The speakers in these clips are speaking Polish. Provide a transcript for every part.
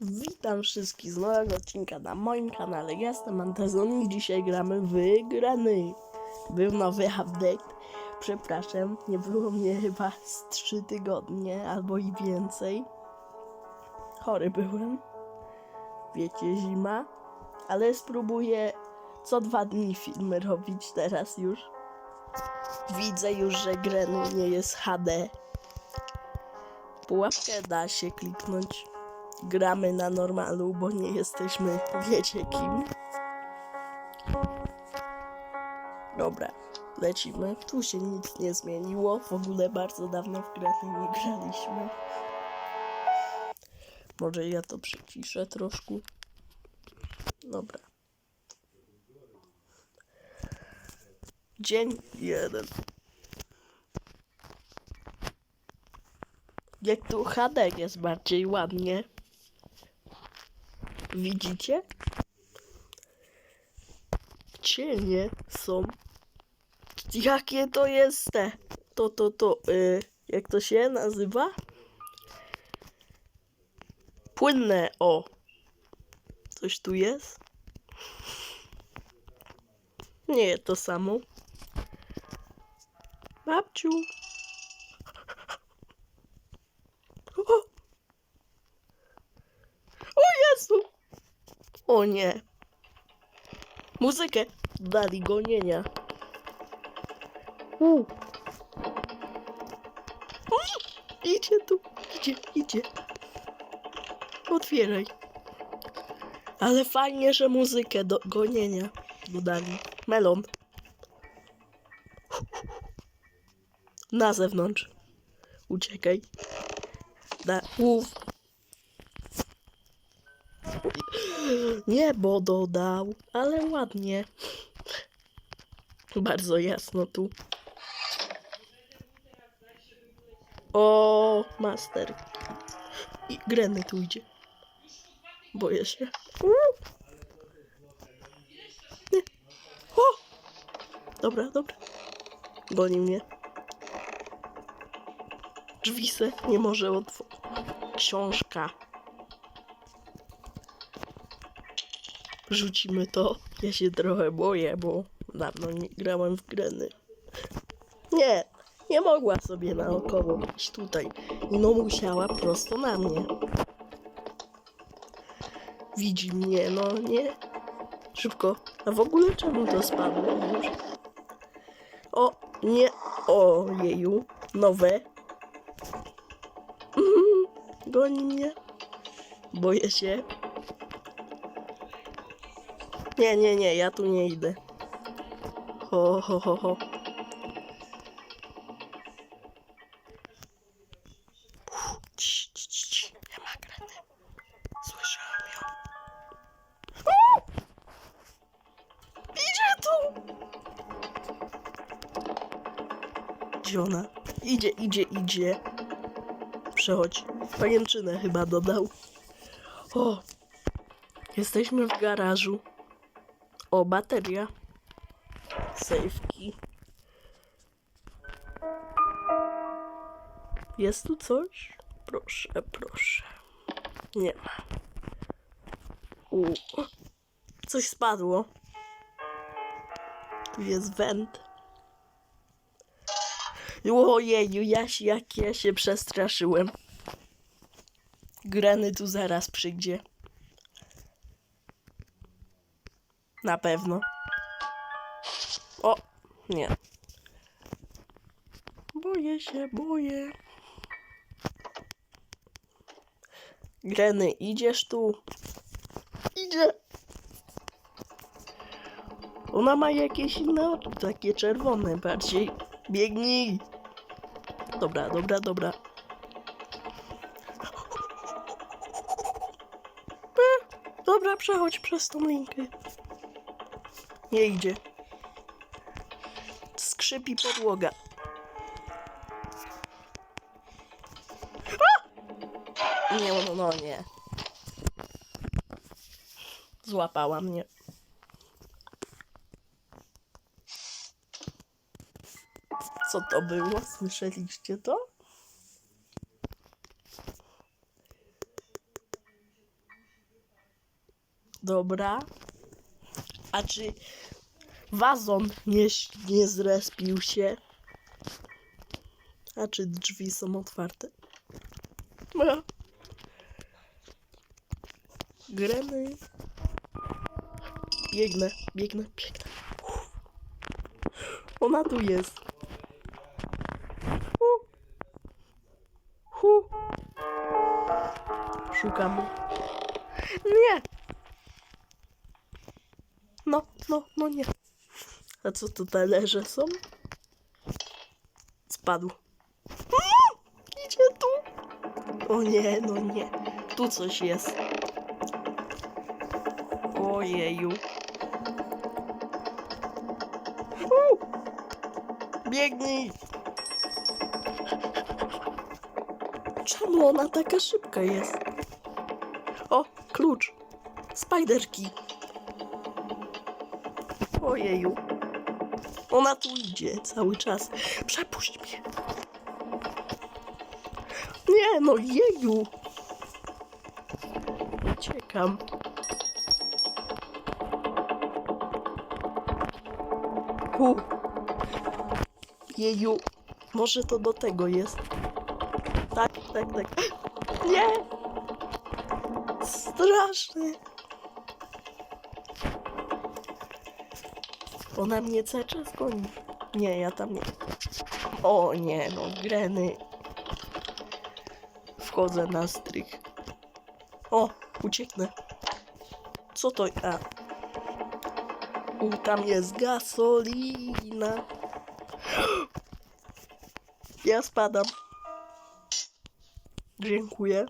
Witam wszystkich z nowego odcinka na moim kanale. Jestem Antezon i dzisiaj gramy w grany. Był nowy update. Przepraszam, nie było mnie chyba z 3 tygodnie albo i więcej. Chory byłem. Wiecie, zima. Ale spróbuję co dwa dni filmy robić teraz już. Widzę już, że grany nie jest HD. Pułapkę da się kliknąć. Gramy na normalu, bo nie jesteśmy wiecie kim. Dobra, lecimy. Tu się nic nie zmieniło. W ogóle bardzo dawno w grę nie graliśmy. Może ja to przyciszę troszkę. Dobra. Dzień jeden. Jak tu HD jest bardziej ładnie. Widzicie? Cienie są. Jakie to jest te? To, to, to, y, jak to się nazywa? Płynne, o. Coś tu jest? Nie, to samo. Babciu. O! O Jezu! O nie. Muzykę dali gonienia. U. Idzie tu, idzie, idzie. Otwieraj. Ale fajnie, że muzykę do gonienia dodali. Melon. Na zewnątrz. Uciekaj. Da, uf. Niebo dodał, ale ładnie. Bardzo jasno tu. O, master. I Greny tu idzie. Boję się. Nie. Dobra, dobra. Goni mnie. Drzwi se nie może otworzyć. Książka. Rzucimy to. Ja się trochę boję, bo dawno nie grałem w greny. Nie, nie mogła sobie naokoło iść tutaj. No musiała prosto na mnie. Widzi mnie, no nie? Szybko. A w ogóle czemu to spadło już? O, nie. O, jeju. Nowe. Mhm, Goni mnie. Boję się. Nie, nie, nie, ja tu nie idę. Ho, ho, ho, ho. Ją. O! Idzie tu! Gdzie ona? Idzie, idzie, idzie. Przechodź. Pajęczynę chyba dodał. O! Jesteśmy w garażu. O, bateria. Safety. Jest tu coś? Proszę, proszę. Nie ma. U. Coś spadło. Tu jest węd. Ojeju, ja się, jak ja się przestraszyłem. Grany tu zaraz przyjdzie. Na pewno. O, nie. Boję się, boję. Greny, idziesz tu? Idzie. Ona ma jakieś inne oczy, takie czerwone bardziej. Biegnij. Dobra, dobra, dobra. Dobra, przechodź przez tą linkę. Nie idzie. Skrzypi podłoga. Nie, no, no nie. Złapała mnie. Co to było? Słyszeliście to? Dobra. A czy wazon nie, nie zrespił się? A czy drzwi są otwarte? No. Gremy. Biegnę, biegnę, biegnę. Uff. Ona tu jest. Hu. Hu. Szukamy. Nie! No, no, nie. A co to talerze są? Spadł. Mm, Idzie tu. O nie, no nie. Tu coś jest. Ojeju. U! Biegnij! Czemu ona taka szybka jest? O, klucz. Spajderki. Ojeju. Ona tu idzie cały czas. Przepuść mnie. Nie, no jeju. Uciekam. U. Jeju. Może to do tego jest. Tak, tak, tak. Nie! Straszny. Ona mnie cały czas goni. Nie, ja tam nie. O nie, no greny. Wchodzę na strych. O, ucieknę. Co to? A. U, tam jest gasolina. Ja spadam. Dziękuję.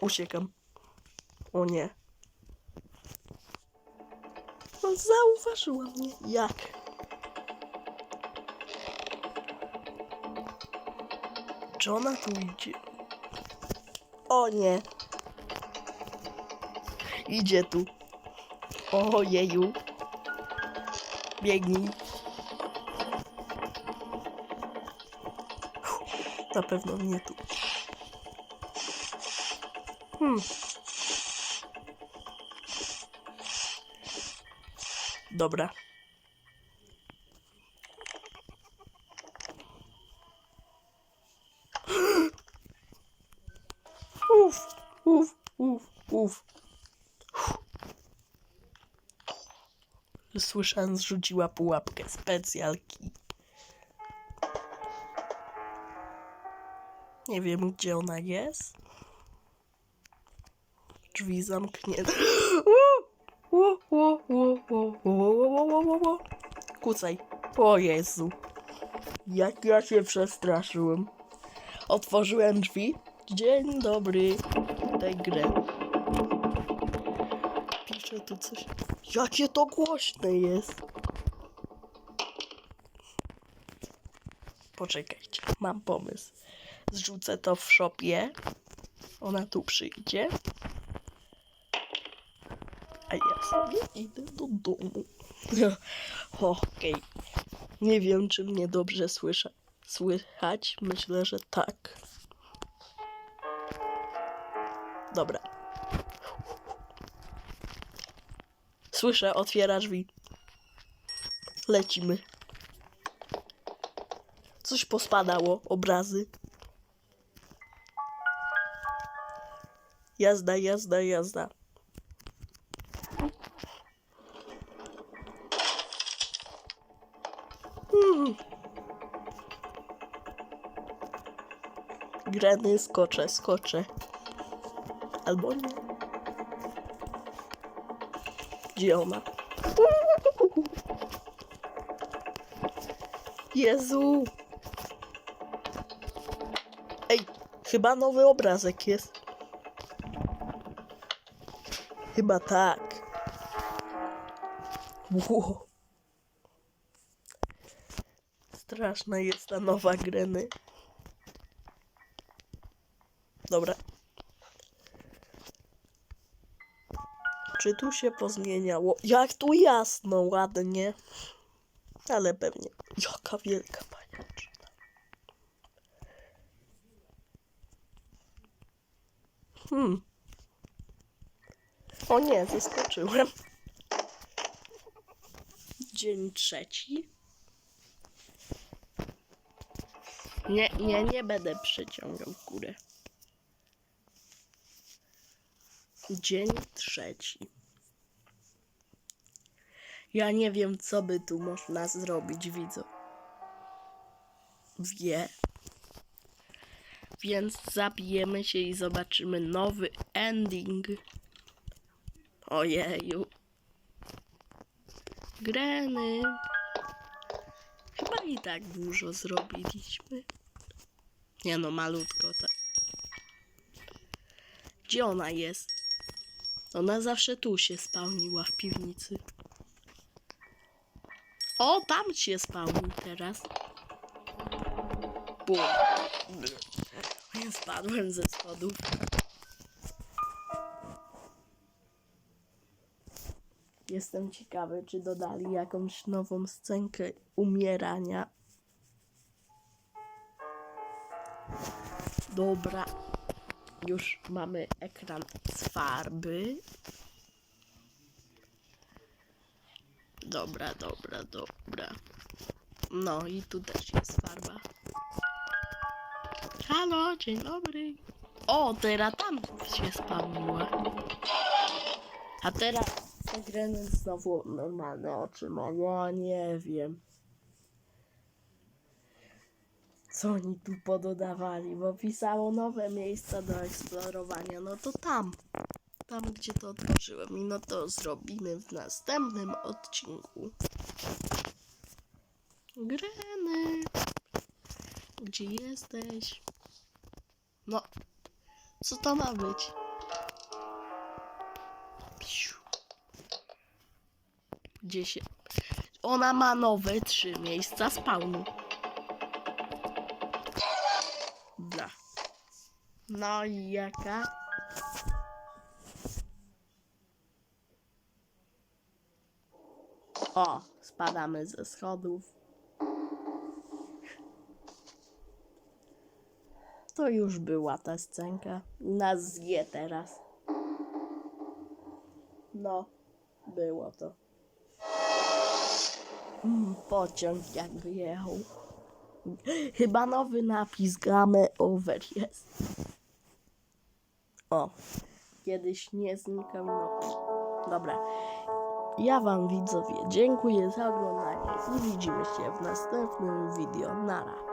Uciekam. O nie. Zauważyła mnie. Jak? Czy ona tu idzie? O nie. Idzie tu. Ojeju. Biegnij. Na pewno nie tu. Hmm. Dobra. Uf, uf, uf, uf. Słyszałem, zrzuciła pułapkę specjalki. Nie wiem, gdzie ona jest. Drzwi zamknięte. ło, ło, ło. Kucaj. O Jezu. Jak ja się przestraszyłem. Otworzyłem drzwi. Dzień dobry. Tej gry. Pisze tu coś. Jakie to głośne jest. Poczekajcie, mam pomysł. Zrzucę to w szopie. Ona tu przyjdzie. A ja sobie idę do domu. Okej. Nie wiem, czy mnie dobrze słyszę. Słychać? Myślę, że tak. Dobra. Słyszę, otwiera drzwi. Lecimy. Coś pospadało, obrazy. Jazda, jazda, jazda. Grany, skoczę, skoczę. Albo nie. Gdzie ona? Jezu! Ej, chyba nowy obrazek jest. Chyba tak. Wow. Straszna jest ta nowa greny. Dobra. Czy tu się pozmieniało? Jak tu jasno, ładnie. Ale pewnie. Jaka wielka pajęczyna. Hmm. O nie, zaskoczyłem. Dzień trzeci. Nie, nie, nie będę przeciągał w Dzień trzeci. Ja nie wiem, co by tu można zrobić, widzę. Wie. Więc zabijemy się i zobaczymy nowy ending. Ojeju. Greny. Chyba i tak dużo zrobiliśmy. Nie no, malutko tak. Gdzie ona jest? Ona zawsze tu się spełniła w piwnicy. O, tam się spełni teraz. Bum. Spadłem ze schodów. Jestem ciekawy, czy dodali jakąś nową scenkę umierania. Dobra. Już mamy ekran z farby. Dobra, dobra, dobra. No i tu też jest farba. Halo, dzień dobry. O, teraz tam się spełniła. A teraz Grenyn znowu normalne oczy ma. No nie wiem. Co oni tu pododawali, bo pisało nowe miejsca do eksplorowania. No to tam. Tam, gdzie to otworzyłem. I no to zrobimy w następnym odcinku. Greny. Gdzie jesteś? No. Co to ma być? Gdzie się... Ona ma nowe trzy miejsca spawnu. No i jaka? O, spadamy ze schodów. To już była ta scenka. Nas zje teraz. No, było to. Mm, Pociąg jakby jechał. Chyba nowy napis Game Over jest. O, kiedyś nie znikał no. Dobra. Ja wam widzowie dziękuję za oglądanie i widzimy się w następnym video. Nara.